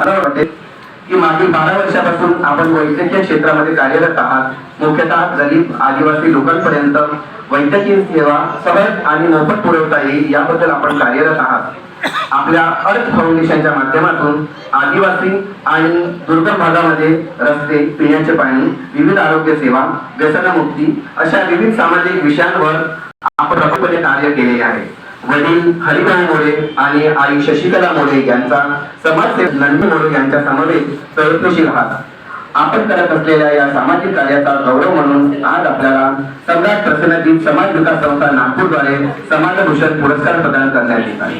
मला म्हणजे की मागील बारा वर्षापासून आपण वैद्यकीय क्षेत्रामध्ये कार्यरत आहात. मुख्यतः गरीब आदिवासी लोकांपर्यंत वैद्यकीय सेवा सहज आणि मोफत पुरवता येईल याबद्दल आपण कार्यरत आहात. आपल्या अर्थ फाउंडेशनच्या माध्यमातून आदिवासी आणि दुर्गम भागामध्ये रस्ते पिण्याचे पाणी विविध आरोग्य सेवा व्यसनमुक्ती अशा विविध सामाजिक विषयांवर आपण कार्य केलेले आहे. वडील हरिभाऊ मोरे आणि आई शशिकला मोरे यांचा समाजसेवक नंदी मोरे यांच्या समवेत प्रयत्नशील आहात. आपण करत असलेल्या या सामाजिक कार्याचा गौरव म्हणून आज आपल्याला सम्राट प्रसन्नजीत समाज विकास संस्था नागपूरद्वारे समाजभूषण पुरस्कार प्रदान करण्यात येत आहे.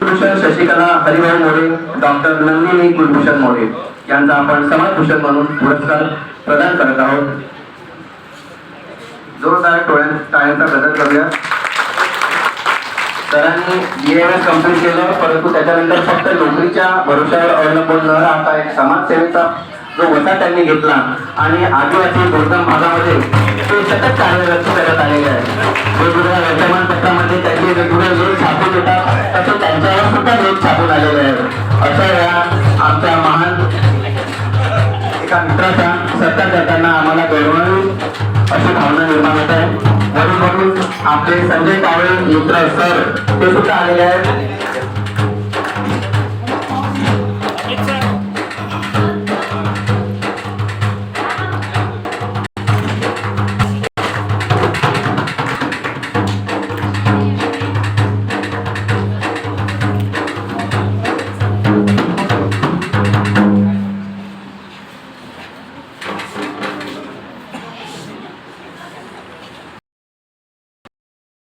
कुलभूषण शशिकला हरिभाऊ मोरे डॉक्टर नंदिनी कुलभूषण मोरे यांचा आपण समाजभूषण म्हणून पुरस्कार प्रदान करत आहोत. जोरदार टोळ्या टाळ्यांचा गजर करूया सरांनी बी एम एस कंप्लीट केलं परंतु त्याच्यानंतर फक्त नोकरीच्या भरोश्यावर अवलंबून न राहता एक समाजसेवेचा जो वसा त्यांनी घेतला आणि आदिवासी दुर्गम भागामध्ये ते सतत कार्यरत करत आलेले आहे. वेगवेगळ्या वर्तमानपत्रामध्ये त्यांचे वेगवेगळे लेख छापून येतात तसे त्यांच्यावर सुद्धा लेख छापून आलेले आहेत अशा या आमच्या महान एका मित्राचा सत्कार करताना आम्हाला गौरवावी आपले संजय कावळे मित्र सर ते सुद्धा आलेले आहेत.